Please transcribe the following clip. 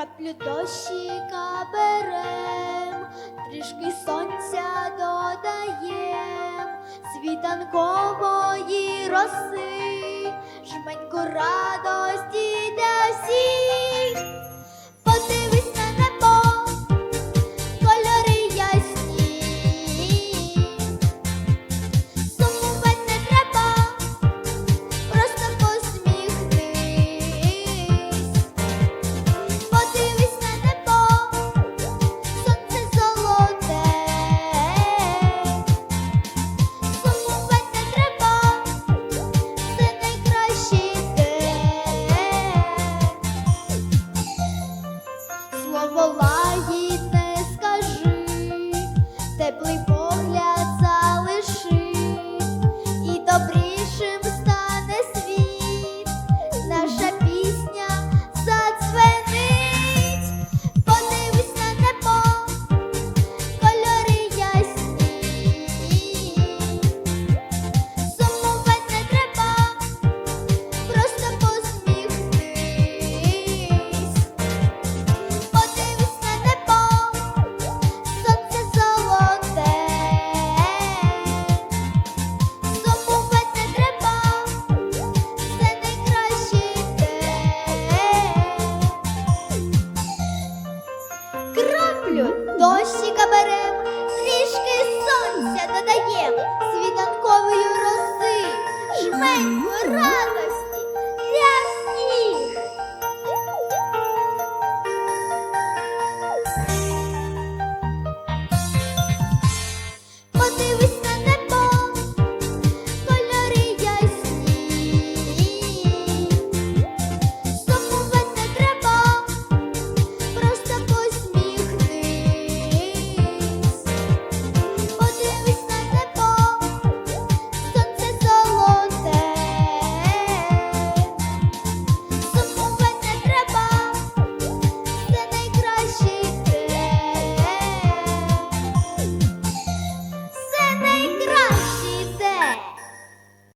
краплю дощіка берем, трішки сонця додаєм, світанкової роси, жменьку радо. добрі. краплю дощика берем, трішки сонця.